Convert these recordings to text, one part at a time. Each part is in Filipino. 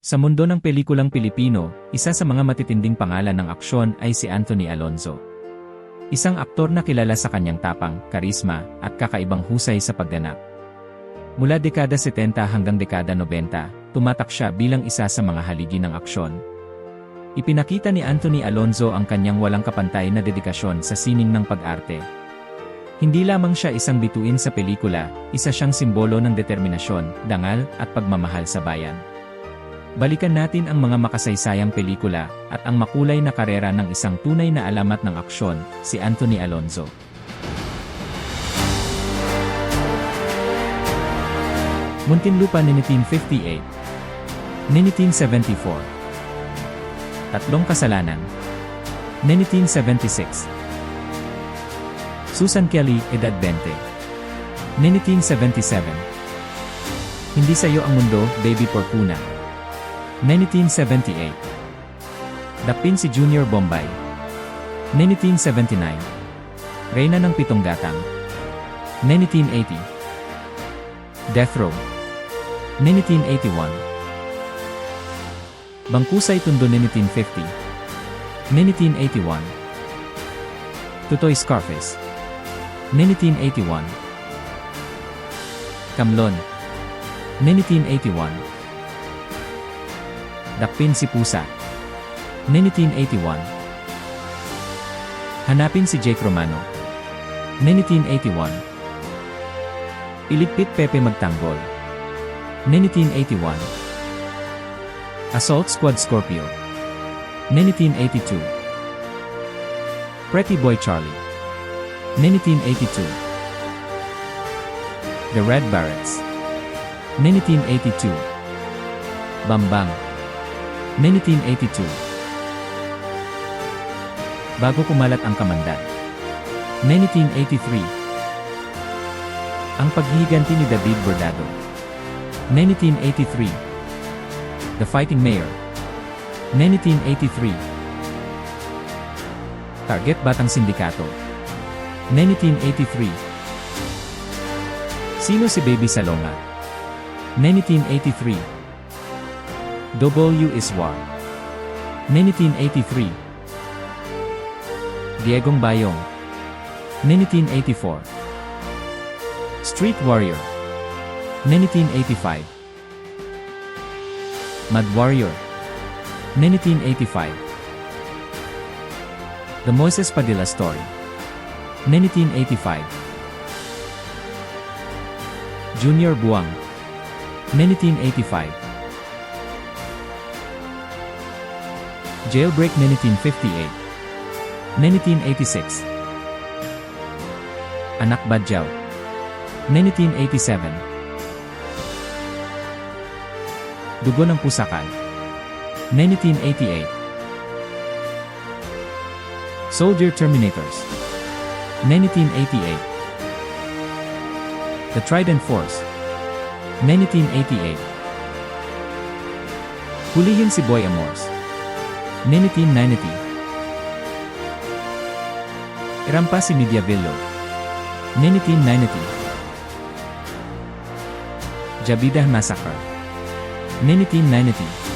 Sa mundo ng pelikulang Pilipino, isa sa mga matitinding pangalan ng aksyon ay si Anthony Alonzo. Isang aktor na kilala sa kanyang tapang, karisma, at kakaibang husay sa pagganap. Mula dekada 70 hanggang dekada 90, tumatak siya bilang isa sa mga haligi ng aksyon. Ipinakita ni Anthony Alonzo ang kanyang walang kapantay na dedikasyon sa sining ng pag-arte. Hindi lamang siya isang bituin sa pelikula, isa siyang simbolo ng determinasyon, dangal, at pagmamahal sa bayan. Balikan natin ang mga makasaysayang pelikula at ang makulay na karera ng isang tunay na alamat ng aksyon, si Anthony Alonzo. Muntinlupa ni 1958 ni 1974 Tatlong Kasalanan. ni 1976 Susan Kelly, edad 20 ni 1977 Hindi Sa'yo Ang Mundo, Baby Porcuna 1978 Dapin si Junior Bombay. 1979 Reyna ng Pitong Gatang. 1980 Death Row. 1981 Bangkusay Tundo 1950 1981 Tutoy Scarface. 1981 Kamlon. 1981 Dakpin si Pusa. 1981 Hanapin si Jake Romano. 1981 Iligpit Pepe Magtanggol. 1981 Assault Squad Scorpio. 1982 Pretty Boy Charlie. 1982 The Red Barretts 1982 Bambang 1982 Bago kumalat ang kamandan 1983 Ang paghihiganti ni David Bordado. 1983 The Fighting Mayor. 1983 Target Batang Sindikato. 1983 Sino si Baby Salonga? 1983 W is War 1983 Diegong Bayong. 1984 Street Warrior. 1985 Mad Warrior. 1985 The Moises Padilla Story. 1985 Junior Buang. 1985 Jailbreak 1958 1986 Anak Badyaw 1987 Dugo ng Pusakan 1988 Soldier Terminators. 1988 The Trident Force. 1988 Hulihin si Boy Amors 1990 Irampa si Mediavillo 1990 Jabidah Massacre 1990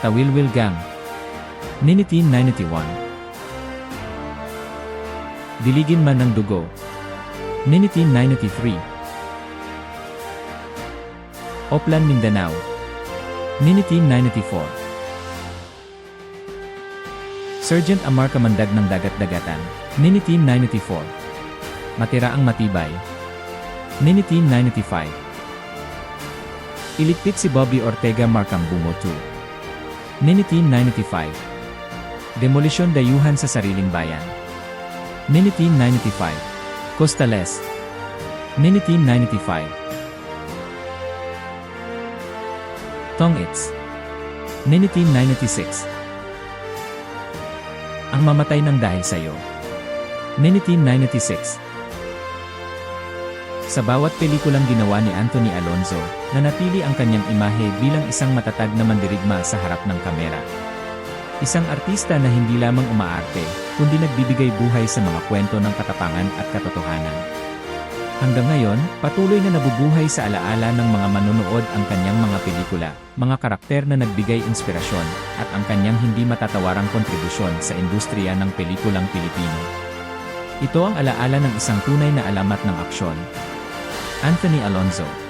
Tawilwil Gang. 1991 Diligin Man ng Dugo. 1993 Oplan Mindanao 1994 Sergeant Amar Kamandag ng Dagat-Dagatan. 1994 Matira ang Matibay. 1995 Iligpit si Bobby Ortega Marcang Bumo 2 1995 Demolisyon Dayuhan sa Sariling Bayan. 1995 Costales 1995 Tongits 1996 Ang mamatay ng dahil sa'yo 1996 Sa bawat pelikulang ginawa ni Anthony Alonzo, nanatili ang kanyang imahe bilang isang matatag na mandirigma sa harap ng kamera. Isang artista na hindi lamang umaarte, kundi nagbibigay buhay sa mga kwento ng katapangan at katotohanan. Hanggang ngayon, patuloy na nabubuhay sa alaala ng mga manonood ang kanyang mga pelikula, mga karakter na nagbigay inspirasyon, at ang kanyang hindi matatawarang kontribusyon sa industriya ng pelikulang Pilipino. Ito ang alaala ng isang tunay na alamat ng aksyon. Anthony Alonzo